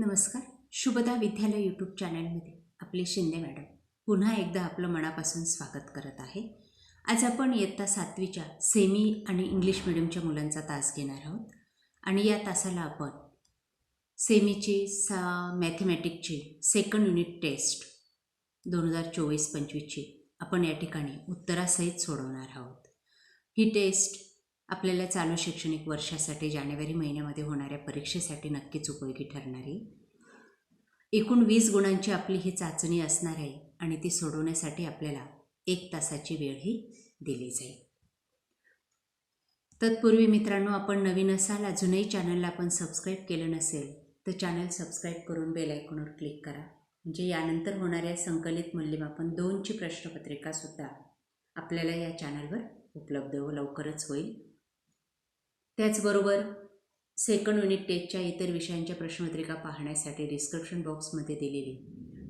नमस्कार. शुभदा विद्यालय यूट्यूब चॅनलमध्ये आपले शिंदे मॅडम पुन्हा एकदा आपलं मनापासून स्वागत करत आहे. आज आपण इयत्ता सातवीच्या सेमी आणि इंग्लिश मिडियमच्या मुलांचा तास घेणार आहोत. आणि या तासाला आपण सेमीची सा मॅथमॅटिकची सेकंड युनिट टेस्ट दोन हजार चोवीस पंचवीसची आपण या ठिकाणी उत्तरासहित सोडवणार आहोत. ही टेस्ट आपल्याला चालू शैक्षणिक वर्षासाठी जानेवारी महिन्यामध्ये होणाऱ्या परीक्षेसाठी नक्कीच उपयोगी ठरणारी एकूण वीस गुणांची आपली ही चाचणी असणार आहे आणि ती सोडवण्यासाठी आपल्याला एक तासाची वेळही दिली जाईल. तत्पूर्वी मित्रांनो आपण नवीन असाल अजूनही चॅनलला आपण सबस्क्राईब केलं नसेल तर चॅनल सबस्क्राईब करून बेल आयकॉनवर क्लिक करा. म्हणजे यानंतर होणाऱ्या संकलित मूल्यमापन दोनची प्रश्नपत्रिकासुद्धा आपल्याला या चॅनलवर उपलब्ध लवकरच होईल. त्याचबरोबर सेकंड युनिट टेस्टच्या इतर विषयांच्या प्रश्नपत्रिका पाहण्यासाठी डिस्क्रिप्शन बॉक्समध्ये दिलेली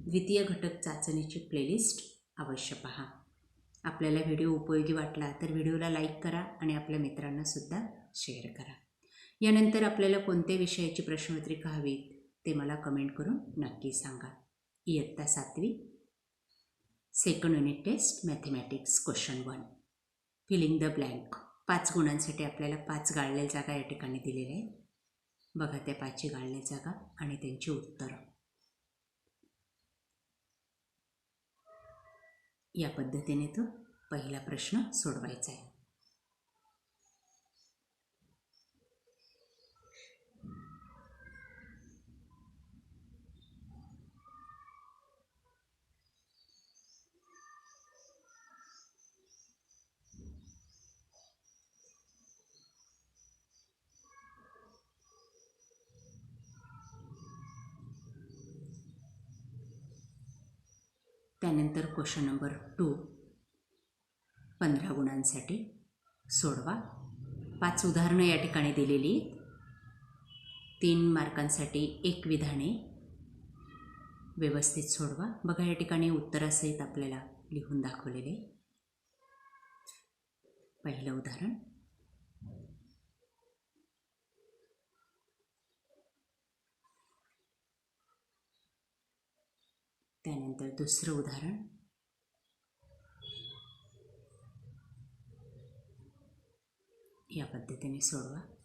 द्वितीय घटक चाचणीची प्लेलिस्ट अवश्य पहा. आपल्याला व्हिडिओ उपयोगी वाटला तर व्हिडिओला लाईक करा आणि आपल्या मित्रांनासुद्धा शेअर करा. यानंतर आपल्याला कोणत्या विषयाची प्रश्नपत्रिका हवी ते मला कमेंट करून नक्की सांगा. इयत्ता सातवी second unit test mathematics question one filling the blank पाच गुणांसाठी आपल्याला पाच गाळलेल्या जागा या ठिकाणी दिलेल्या आहेत. बघा त्या पाचची गाळलेल्या जागा आणि त्यांची उत्तरं. या पद्धतीने तो पहिला प्रश्न सोडवायचा आहे. त्यानंतर क्वेश्चन नंबर टू. पंधरा गुणांसाठी सोडवा. पाच उदाहरणं या ठिकाणी दिलेली आहेत. तीन मार्कांसाठी एक विधाने. व्यवस्थित सोडवा. बघा या ठिकाणी उत्तरासहित आपल्याला लिहून दाखवलेले. पहिलं उदाहरण. त्यानंतर दुसरं उदाहरण. या पद्धतीने सोडवा.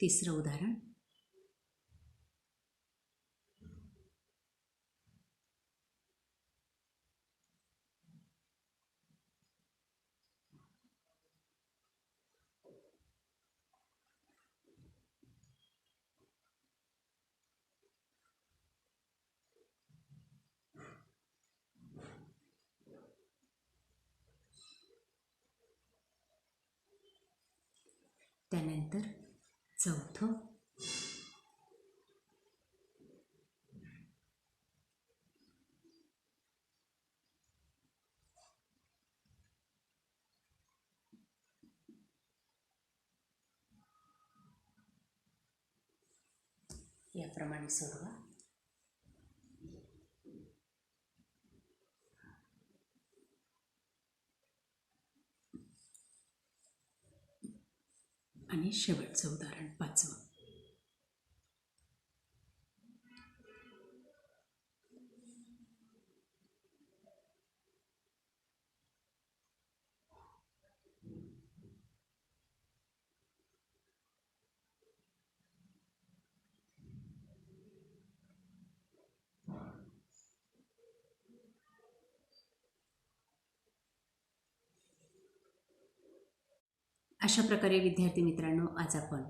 तिसरं उदाहरण। त्यानंतर चौथं याप्रमाणे सोडवा आणि शेवटचं उदाहरण पाचवं अशा प्रकारे विद्यार्थी मित्रांनो आज आपण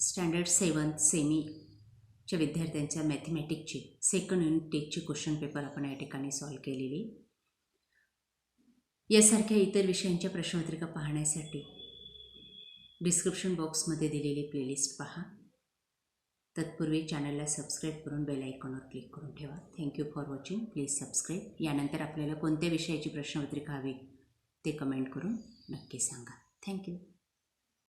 स्टँडर्ड सेवन्थ सेमीच्या विद्यार्थ्यांच्या मॅथमॅटिकची सेकंड युनिट टेकची क्वेश्चन पेपर आपण या ठिकाणी सॉल्व केलेली. यासारख्या इतर विषयांच्या प्रश्नपत्रिका पाहण्यासाठी डिस्क्रिप्शन बॉक्समध्ये दिलेली प्लेलिस्ट पहा. तत्पूर्वी चॅनलला सबस्क्राईब करून बेल आयकॉनवर क्लिक करून ठेवा. Thank you for watching please subscribe यानंतर आपल्याला कोणत्या विषयाची प्रश्नपत्रिका हवी ते कमेंट करून नक्की सांगा. थँक्यू